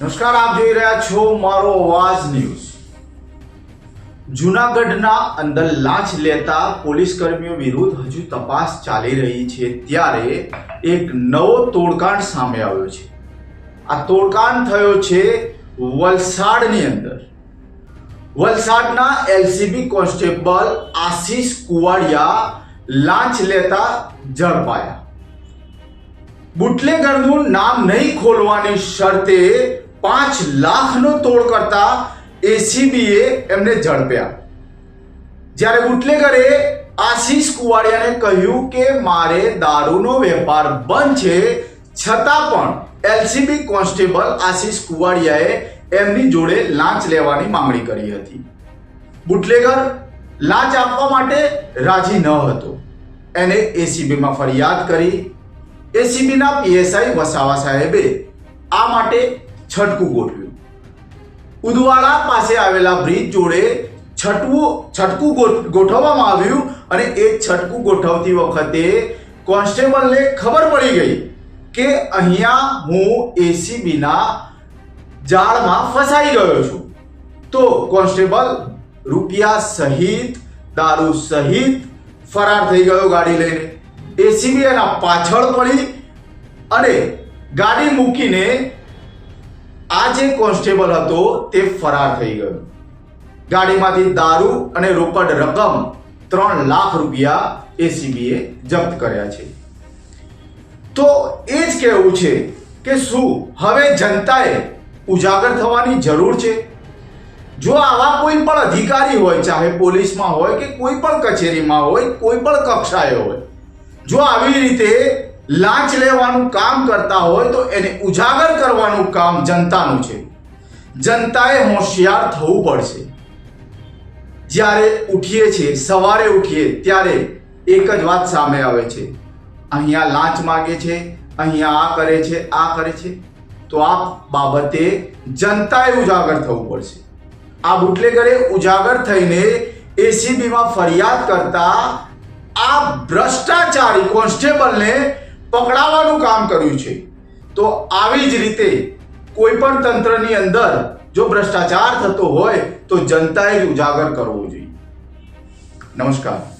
નમસ્કાર, આપ જોઈ રહ્યા છો મારો અવાજ ન્યૂઝ. જુનાગઢના અંદર લાંચ લેતા પોલીસ કર્મીઓ વિરુદ્ધ હજુ તપાસ ચાલી રહી છે, ત્યારે એક નવો તોડકાંડ સામે આવ્યો છે. આ તોડકાંડ થયો છે વલસાડની અંદર. વલસાડના એલસીબી કોન્સ્ટેબલ આશીષ કુવાડિયા લાંચ લેતા ઝડપાયા. બુટલેગરનું નામ નહીં ખોલવાની શરતે પાંચ લાખનો તોડ કરતા એસીબીએ એમને ઝડપ્યા. જ્યારે બુટલેગરે આશીષ કુવાડિયાને કહ્યું કે મારે દારૂનો વેપાર બંધ છે, છતાં પણ એલસીબી કોન્સ્ટેબલ આશીષ કુવાડિયાએ એમની જોડે લાંચ લેવાની માંગણી કરી હતી. બુટલેગર લાંચ આપવા માટે રાજી ન હતો. એને એસીબીમાં ફરિયાદ કરી. એસીબીના પીએસઆઈ વસાવા સાહેબે આ માટે છટકું ગોઠવ્યું. ઉદવાડા પાસે આવેલા બ્રિજ જોડે છટવું, છટકું ગોઠવવામાં આવ્યું અને એ છટકું ગોઠવતી વખતે કોન્સ્ટેબલને ખબર પડી ગઈ કે અહીંયા હું એસીબીના જાળમાં ફસાઈ ગયો છું. તો કોન્સ્ટેબલ રૂપિયા સહિત, દારૂ સહિત ફરાર થઈ ગયો ગાડી લઈને. એસીબી એના પાછળ પડી અને ગાડી મૂકીને આ જે કોન્સ્ટેબલ હતો, તે ફરાર થઈ ગયો. ગાડીમાંથી દારૂ અને રોકડ રકમ ત્રણ લાખ રૂપિયા એસીબીએ જપ્ત કર્યા છે. તો એ જ કહેવું છે કે શું હવે જનતાએ ઉજાગર થવાની જરૂર છે? જો આવા કોઈ પણ અધિકારી હોય, ચાહે પોલીસમાં હોય કે કોઈ પણ કચેરીમાં હોય, કોઈ પણ કક્ષાએ હોય, જો આવી રીતે લાંચ લેવાનું કામ કરતા હોય તો એને ઉજાગર કરવાનું કામ જનતાનું છે. જનતાએ હોશિયાર થવું પડશે. જ્યારે ઉઠીએ છીએ, સવારે ઉઠીએ, ત્યારે એક જ વાત સામે આવે છે. અહીંયા લાંચ માગે છે, અહીંયા આ કરે છે, આ કરે છે. તો આ બાબતે જનતાએ ઉજાગર થવું પડશે. આ બુટલેગરે ઉજાગર થઈને એસીબીમાં ફરિયાદ કરતા આ ભ્રષ્ટાચારી કોન્સ્ટેબલને પકડાવવાનું કામ કર્યું છે. તો આવી જ રીતે કોઈ પણ તંત્રની અંદર જો ભ્રષ્ટાચાર થતો હોય તો જનતાએ જ ઉજાગર કરવો જોઈએ. નમસ્કાર.